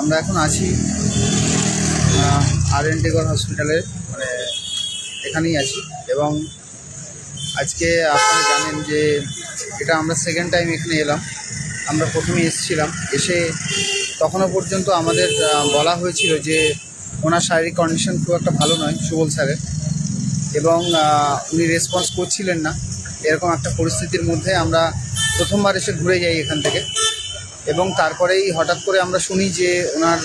আমরা এখন আছি আর এন টেগর হসপিটালে মানে এখানেই আছি। এবং আজকে আপনারা জানেন যে এটা আমরা সেকেন্ড টাইম এখানে এলাম। আমরা প্রথমে এসেছিলাম। এসে তখনও পর্যন্ত আমাদের বলা হয়েছিল যে ওনার শারীরিক কন্ডিশন খুব একটা ভালো নয়, সুবল স্যারের। এবং উনি রেসপন্স করছিলেন না। এরকম একটা পরিস্থিতির মধ্যে আমরা প্রথমবার এসে ঘুরে যাই এখান থেকে। এবং তারপরেই হঠাৎ করে আমরা শুনি যে ওনার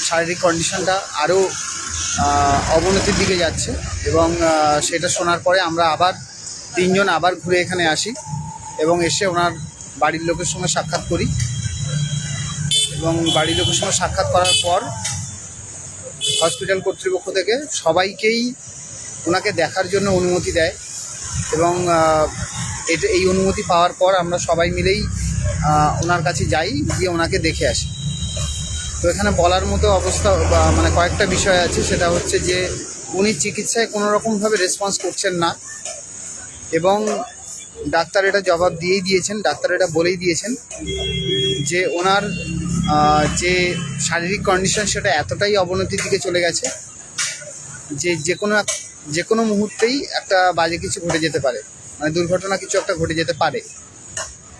শারীরিক কন্ডিশনটা আরও অবনতির দিকে যাচ্ছে এবং সেটা শোনার পরে আমরা আবার তিনজন আবার ঘুরে এখানে আসি এবং এসে ওনার বাড়ির লোকের সঙ্গে সাক্ষাৎ করি। এবং বাড়ির লোকের সঙ্গে সাক্ষাৎ করার পর হসপিটাল কর্তৃপক্ষ থেকে সবাইকেই ওনাকে দেখার জন্য অনুমতি দেয় এবং এটা, এই অনুমতি পাওয়ার পর আমরা সবাই মিলেই ওনার কাছে যাই, গিয়ে ওনাকে দেখে আসি। তো এখানে বলার মতো অবস্থা মানে কয়েকটা বিষয় আছে, সেটা হচ্ছে যে উনি চিকিৎসায় কোনো রকমভাবে রেসপন্স করছেন না এবং ডাক্তার এটা জবাব দিয়েই দিয়েছেন, ডাক্তার এটা বলেই দিয়েছেন যে ওনার যে শারীরিক কন্ডিশন সেটা এতটাই অবনতির দিকে চলে গেছে যে যে কোনো যে কোনো মুহূর্তেই একটা বাজে কিছু ঘটে যেতে পারে। মানে দুর্ঘটনা কিছু একটা ঘটে যেতে পারে।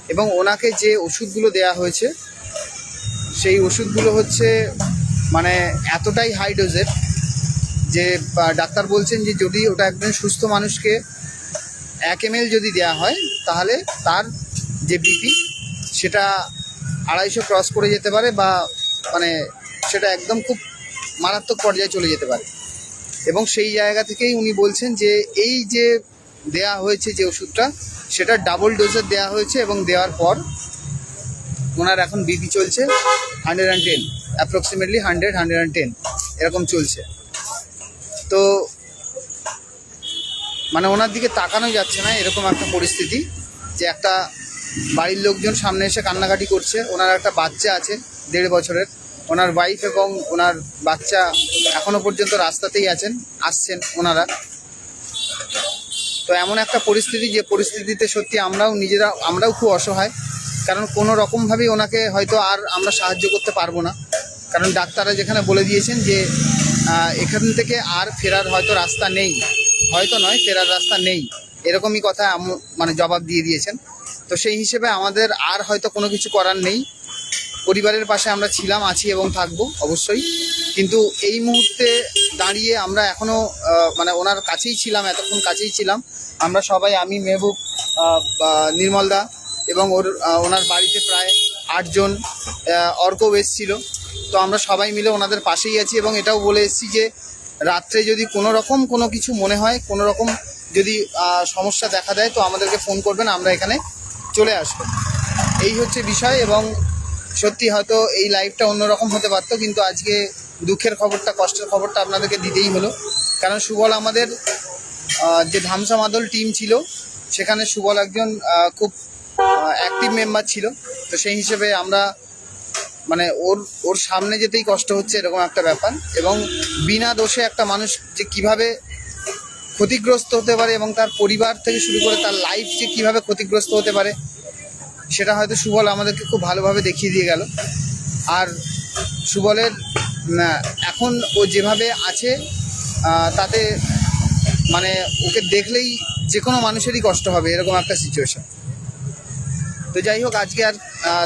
এবং ওনাকে যে ওষুধগুলো দেয়া হয়েছে, সেই ওষুধগুলো হচ্ছে মানে এতটাই হাই ডোজের যে ডাক্তার বলছেন যে যদি ওটা একজন সুস্থ মানুষকে এক এম যদি দেওয়া হয়, তাহলে তার যে বিপি সেটা আড়াইশো ক্রস করে যেতে পারে বা মানে সেটা একদম খুব মারাত্মক পর্যায়ে চলে যেতে পারে। এবং সেই জায়গা থেকেই উনি বলছেন যে এই যে দেয়া হয়েছে যে ওষুধটা সেটা ডাবল ডোজের দেওয়া হয়েছে এবং দেওয়ার পর ওনার এখন বিপি চলছে hundred and ten approximately hundred hundred and ten এরকম চলছে। তো মানে ওনার দিকে তাকানো যাচ্ছে না, এরকম একটা পরিস্থিতি যে একটা বাড়ির লোকজন সামনে এসে কান্নাকাটি করছে, ওনার একটা বাচ্চা আছে দেড় বছরের, ওনার ওয়াইফ এবং ওনার বাচ্চা এখনও পর্যন্ত রাস্তাতেই আছেন, আসছেন ওনারা। তো এমন একটা পরিস্থিতি যে পরিস্থিতিতে সত্যি আমরাও নিজেরা, আমরাও খুব অসহায়। কারণ কোনো রকমভাবেই ওনাকে হয়তো আর আমরা সাহায্য করতে পারব না। কারণ ডাক্তাররা যেখানে বলে দিয়েছেন যে এখান থেকে আর ফেরার হয়তো রাস্তা নেই। হয়তো নয়, ফেরার রাস্তা নেই। এরকমই কথা মানে জবাব দিয়ে দিয়েছেন। তো সেই হিসেবে আমাদের আর হয়তো কোনো কিছু করার নেই। পরিবারের পাশে আমরা ছিলাম, আছি এবং থাকব অবশ্যই। কিন্তু এই মুহূর্তে দাঁড়িয়ে আমরা এখনও মানে ওনার কাছেই ছিলাম, এতক্ষণ কাছেই ছিলাম। আমরা সবাই, আমি, মেহবুব নির্মলদা এবং ওর ওনার বাড়িতে প্রায় আটজন অর্কও এসেছিল। তো আমরা সবাই মিলে ওনাদের পাশেই আছি এবং এটাও বলে এসেছি যে, রাত্রে যদি কোনো রকম কোনো কিছু মনে হয়, কোনো রকম যদি সমস্যা দেখা দেয়, তো আমাদেরকে ফোন করবেন, আমরা এখানে চলে আসব। এই হচ্ছে বিষয় এবং সত্যি হয়তো এই লাইভটা অন্যরকম হতে পারতো, কিন্তু আজকে দুঃখের খবরটা, কষ্টের খবরটা আপনাদেরকে দিতেই হলো। কারণ সুবল আমাদের যে ধামসা মাদল টিম ছিল, সেখানে সুবল একজন খুব অ্যাক্টিভ মেম্বার ছিল। তো সেই হিসেবে আমরা মানে ওর ওর সামনে যেতেই কষ্ট হচ্ছে এরকম একটা ব্যাপার। এবং বিনা দোষে একটা মানুষ যে কীভাবে ক্ষতিগ্রস্ত হতে পারে এবং তার পরিবার থেকে শুরু করে তার লাইফ যে কীভাবে ক্ষতিগ্রস্ত হতে পারে, সেটা হয়তো সুবল আমাদেরকে খুব ভালোভাবে দেখিয়ে দিয়ে গেল। আর সুবলের এখন ও যেভাবে আছে তাতে মানে ওকে দেখলেই যে কোনো মানুষেরই কষ্ট হবে, এরকম একটা সিচুয়েশান তো যাই হোক, আজকে আর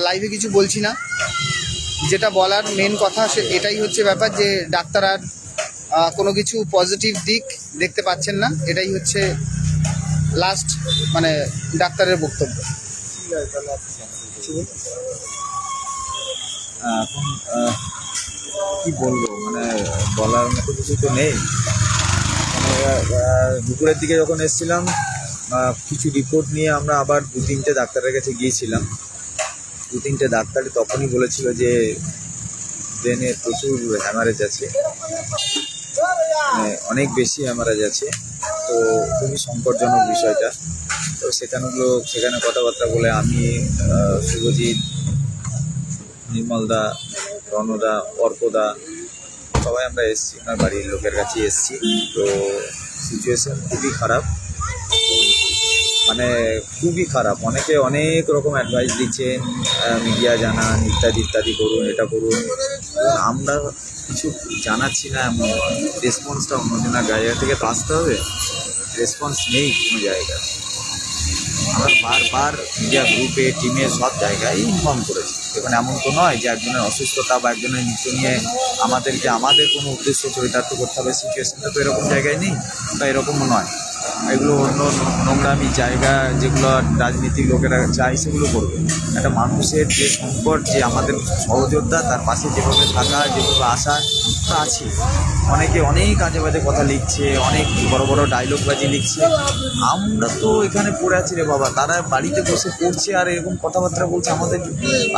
লাইভে কিছু বলছি না। যেটা বলার মেন কথা সে, এটাই হচ্ছে ব্যাপার যে ডাক্তার আর কোনো কিছু পজিটিভ দিক দেখতে পাচ্ছেন না, এটাই হচ্ছে লাস্ট মানে ডাক্তারের বক্তব্য। কি বলব মানে বলার মতো কিছু তো নেই। দুপুরের দিকে যখন এসেছিলাম কিছু রিপোর্ট নিয়ে আমরা আবার দু তিনটে ডাক্তারের কাছে গিয়েছিলাম। দু তিনটে ডাক্তারই তখনই বলেছিল যে ব্রেনে প্রচুর হ্যামারেজ আছে। মানে অনেক বেশি হ্যামারেজ আছে। তো খুবই সংকটজনক বিষয়টা। তো সেখানেগুলো, সেখানে কথাবার্তা বলে আমি শুভজিৎ, নির্মলদা, রণদা অর্কদা সবাই আমরা এসেছি, ওনার বাড়ির লোকের কাছে এসেছি। তো সিচুয়েশন খুবই খারাপ। মানে খুবই খারাপ। অনেকে অনেক রকম অ্যাডভাইস দিচ্ছেন মিডিয়া জানান, ইত্যাদি ইত্যাদি করুন, এটা করুন। আমরা কিছু জানাচ্ছি না এমন। রেসপন্সটা অন্যজনের জায়গা থেকে তো আসতে হবে। রেসপন্স নেই কোনো জায়গায়। আমরা বারবার মিডিয়া গ্রুপে, টিমে সব জায়গায় ইনফর্ম করেছি। এখানে এমন তো নয় যে একজনের অসুস্থতা বা একজনের মৃত্যু নিয়ে আমাদেরকে, আমাদের কোনো উদ্দেশ্য চরিতার্থ করতে হবে, সিচুয়েশনটা তো এরকম জায়গায় নেই বা এরকমও নয়। এগুলো অন্য নোংরামি জায়গা যেগুলো রাজনীতির লোকেরা চায়, সেগুলো করবে। একটা মানুষের যে সংকট, যে আমাদের সহযোদ্ধা, তার পাশে যেভাবে থাকা, যেভাবে আসা, তা আছে। অনেকে অনেক আজে বাজে কথা লিখছে, অনেক বড় বড় ডায়লগবাজি লিখছে। আমরা তো এখানে পড়ে আছি রে বাবা। তারা বাড়িতে বসে পড়ছে আর এরকম কথাবার্তা বলছে আমাদের।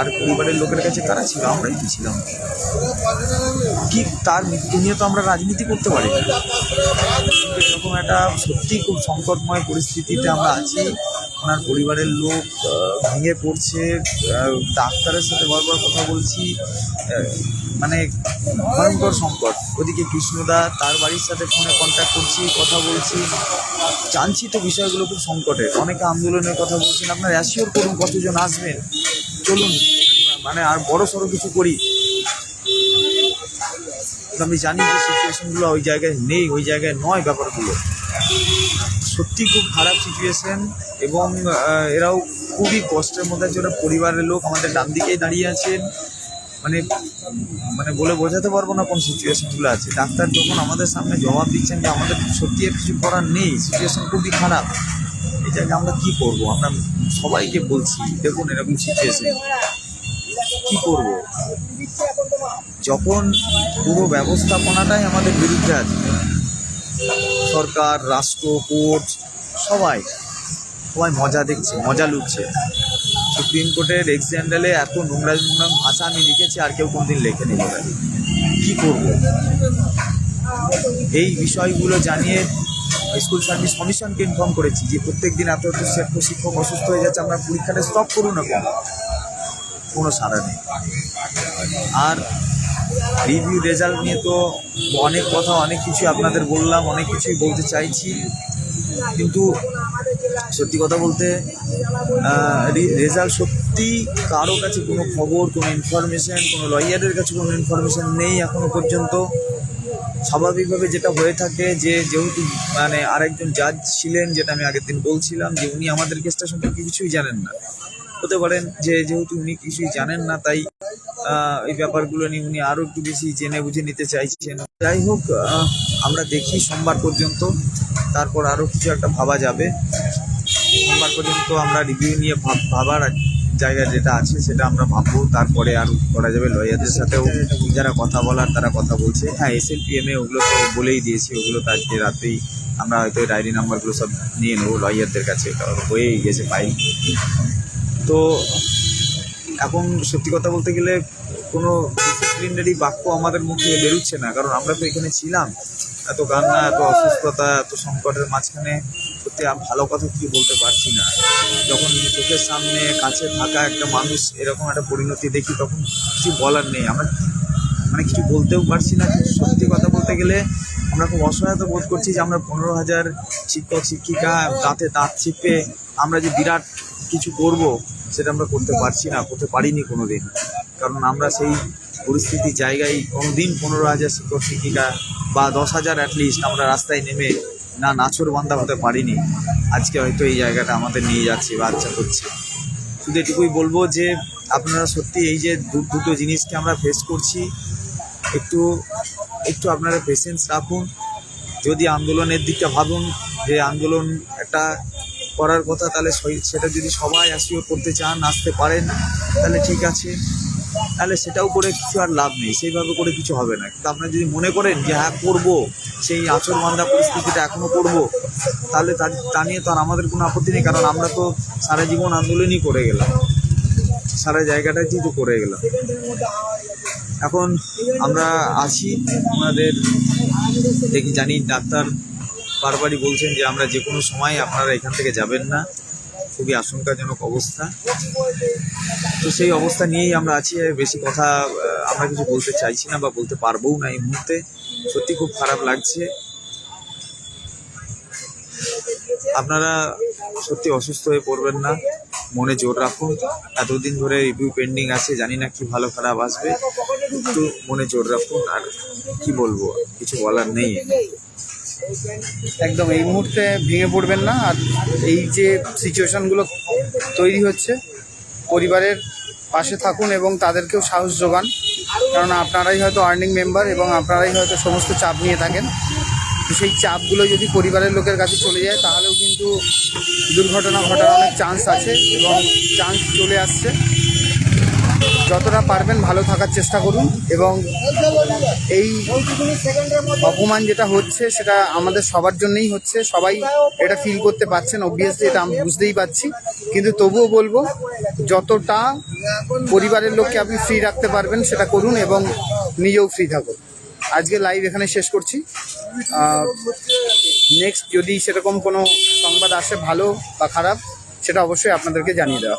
আর পরিবারের লোকের কাছে কারা ছিল, আমরাই তো ছিলাম। কি তার মৃত্যু নিয়ে তো আমরা রাজনীতি করতে পারি না। একটা সত্যি খুব সংকটময় পরিস্থিতিতে আমরা আছি। ওনার পরিবারের লোক ভেঙে পড়ছে। ডাক্তারের সাথে বারবার কথা বলছি। মানে ভয়ঙ্কর সংকট। ওদিকে কৃষ্ণদা, তার বাড়ির সাথে ফোনে কন্ট্যাক্ট করছি, কথা বলছি। জানছি তো বিষয়গুলো খুব সংকটের অনেকে আন্দোলনের কথা বলছেন, আপনার অ্যাসিওর করুন কতজন আসবেন। চলুন মানে আর বড় সড়ো কিছু করি। আমি জানি যে সিচুয়েশনগুলো ওই জায়গায় নেই, ওই জায়গায় নয় ব্যাপারগুলো। সত্যি খুব খারাপ সিচুয়েশান এবং এরাও খুবই কষ্টের মধ্যে আছে। ওরা পরিবারের লোক আমাদের ডান দিকেই দাঁড়িয়ে আছেন। মানে মানে বলে বোঝাতে পারব না কোন সিচুয়েশানগুলো আছে। ডাক্তার যখন আমাদের সামনে জবাব দিচ্ছেন যে আমাদের সত্যি আর কিছু করার নেই সিচুয়েশন খুবই খারাপ। এই জায়গায় আমরা কী করব? আমরা সবাইকে বলছি, দেখুন এরকম সিচুয়েশান কী করব? যখন পুরো ব্যবস্থাপনাটাই আমাদের বিরুদ্ধে আছে সরকার, রাষ্ট্র, কোর্ট, সবাই সবাই মজা দেখছে, মজা লুটছে। সুপ্রিম কোর্টের এক্সিডেন্টালে এত নোংরা নোংরা ভাষা আমি লিখেছি, আর কেউ কোনদিন লেখেনি বলে। কী করব? এই বিষয়গুলো জানিয়ে স্কুল সার্ভিস কমিশনকে ইনফর্ম করেছি যে প্রত্যেক দিন এত এত শিক্ষক অসুস্থ হয়ে যাচ্ছে, আমরা পরীক্ষাটা স্টপ করুন না কেন? কোনো সাড়া নেই। আর রিভিউ রেজাল্ট নিয়ে তো অনেক কথা, অনেক কিছু আপনাদের বললাম, অনেক কিছুই বলতে চাইছি। কিন্তু সত্যি কথা বলতে রেজাল্ট সত্যি কারও কাছে কোনো খবর, কোনো ইনফরমেশন কোনো লয়ারের কাছে কোনো ইনফরমেশন নেই এখনও পর্যন্ত। স্বাভাবিকভাবে যেটা হয়ে থাকে যে, যেহেতু মানে আরেকজন জাজ ছিলেন, যেটা আমি আগের দিন বলছিলাম, যে উনি আমাদের কেসটা সম্পর্কে কিছুই জানেন না। হতে পারেন যে, যেহেতু উনি কিছুই জানেন না, তাই এই ব্যাপারগুলো নিয়ে উনি আরও একটু বেশি জেনে বুঝে নিতে চাইছেন। যাই হোক আমরা দেখি সোমবার পর্যন্ত, তারপর আরও কিছু একটা ভাবা যাবে। সোমবার পর্যন্ত আমরা রিভিউ নিয়ে ভাব- ভাবার জায়গা যেটা আছে সেটা আমরা ভাববো। তারপরে আর করা যাবে লয়ারদের সাথেও যারা কথা বলার, তারা কথা বলছে। হ্যাঁ এস এল পি ওগুলো তো বলেই দিয়েছি, ওগুলো তো আজকে রাতেই আমরা হয়তো ডায়েরি নাম্বারগুলো সব নিয়ে নেব লয়ারদের কাছে। হয়েই গেছে ফাইল তো এখন সত্যি কথা বলতে গেলে কোনো ডিসিপ্লিনারি বাক্য আমাদের মুখে বেরোচ্ছে না, কারণ আমরা তো এখানে ছিলাম। এত কান্না, এত অসুস্থতা, এত সংকটের মাঝখানে সত্যি ভালো কথা কিছু বলতে পারছি না। যখন চোখের সামনে কাছে থাকা একটা মানুষ এরকম একটা পরিণতি দেখি, তখন কিছু বলার নেই। আমরা মানে কিছু বলতেও পারছি না সত্যি কথা বলতে গেলে আমরা খুব অসহায়তা বোধ করছি যে আমরা পনেরো হাজার শিক্ষক, শিক্ষিকা দাঁতে দাঁত চিপে আমরা যে বিরাট কিছু করব, সেটা আমরা করতে পারছি না, করতে পারিনি কোনো দিন কারণ আমরা সেই পরিস্থিতি জায়গায় কোনো দিন পনেরো হাজার শিক্ষক, শিক্ষিকা বা দশ হাজার অ্যাটলিস্ট আমরা রাস্তায় নেমে না নাছর বান্ধা হতে পারিনি। আজকে হয়তো এই জায়গাটা আমাদের নিয়ে যাচ্ছে বা আচ্ছা করছে। শুধু এটুকুই বলব যে আপনারা সত্যি এই যে দুটো জিনিসকে আমরা ফেস করছি, একটু একটু আপনারা পেশেন্স রাখুন। যদি আন্দোলনের দিকটা ভাবুন, যে আন্দোলন একটা করার কথা, তাহলে সেটা যদি সবাই অ্যাসিওর করতে চান, আসতে পারেন, তাহলে ঠিক আছে। তাহলে সেটাও করে কিছু আর লাভ নেই, সেইভাবে করে কিছু হবে না। কিন্তু আপনারা যদি মনে করেন যে হ্যাঁ করব, সেই আচর বান্ধা পরিস্থিতিটা এখনও করব, তাহলে তা নিয়ে তো আর আমাদের কোনো আপত্তি নেই, কারণ আমরা তো সারা জীবন আন্দোলনই করে গেলাম। সারা জায়গাটাতেই তো করে গেলাম। এখন আমরা আছি, আমাদের দেখি জানি ডাক্তার বারবারই বলছেন যে আমরা যে কোনো সময় আপনারা এখান থেকে যাবেন না। খুবই আশঙ্কাজনক অবস্থা। তো সেই অবস্থা নিয়েই আমরা আছি, বেশি কথা আমরা কিছু বলতে চাইছি না বা বলতে পারবোও না এই মুহূর্তে। সত্যি খুব খারাপ লাগছে। আপনারা সত্যি অসুস্থ হয়ে পড়বেন না। মনে জোর রাখুন এতদিন ধরে রিভিউ পেন্ডিং আছে, জানি না কি ভালো খারাপ আসবে। একটু মনে জোর রাখুন, আর কি বলব, কিছু বলার নেই। একদম, এই মুহূর্তে ভেঙে পড়বেন না, আর এই যে সিচুয়েশনগুলো তৈরি হচ্ছে, পরিবারের পাশে থাকুন এবং তাদেরকেও সাহস যোগান। কারণ আপনারাই হয়তো আর্নিং মেম্বার এবং আপনারাই হয়তো সমস্ত চাপ নিয়ে থাকেন। সেই চাপগুলো যদি পরিবারের লোকের কাছে চলে যায়, তাহলেও কিন্তু দুর্ঘটনা ঘটার অনেক চান্স আছে এবং চান্স চলে আসছে। যতটা পারবেন ভালো থাকার চেষ্টা করুন এবং এই অপমান যেটা হচ্ছে, সেটা আমাদের সবার জন্যই হচ্ছে। সবাই এটা ফিল করতে পারছেন অবভিয়াসলি এটা আমি বুঝতেই পারছি। কিন্তু তবুও বলব, যতটা পরিবারের লোককে আপনি ফ্রি রাখতে পারবেন, সেটা করুন এবং নিজেও ফ্রি থাকুন। আজকে লাইভ এখানে শেষ করছি। নেক্সট যদি সেরকম কোনো সংবাদ আসে ভালো বা খারাপ সেটা অবশ্যই আপনাদেরকে জানিয়ে দেওয়া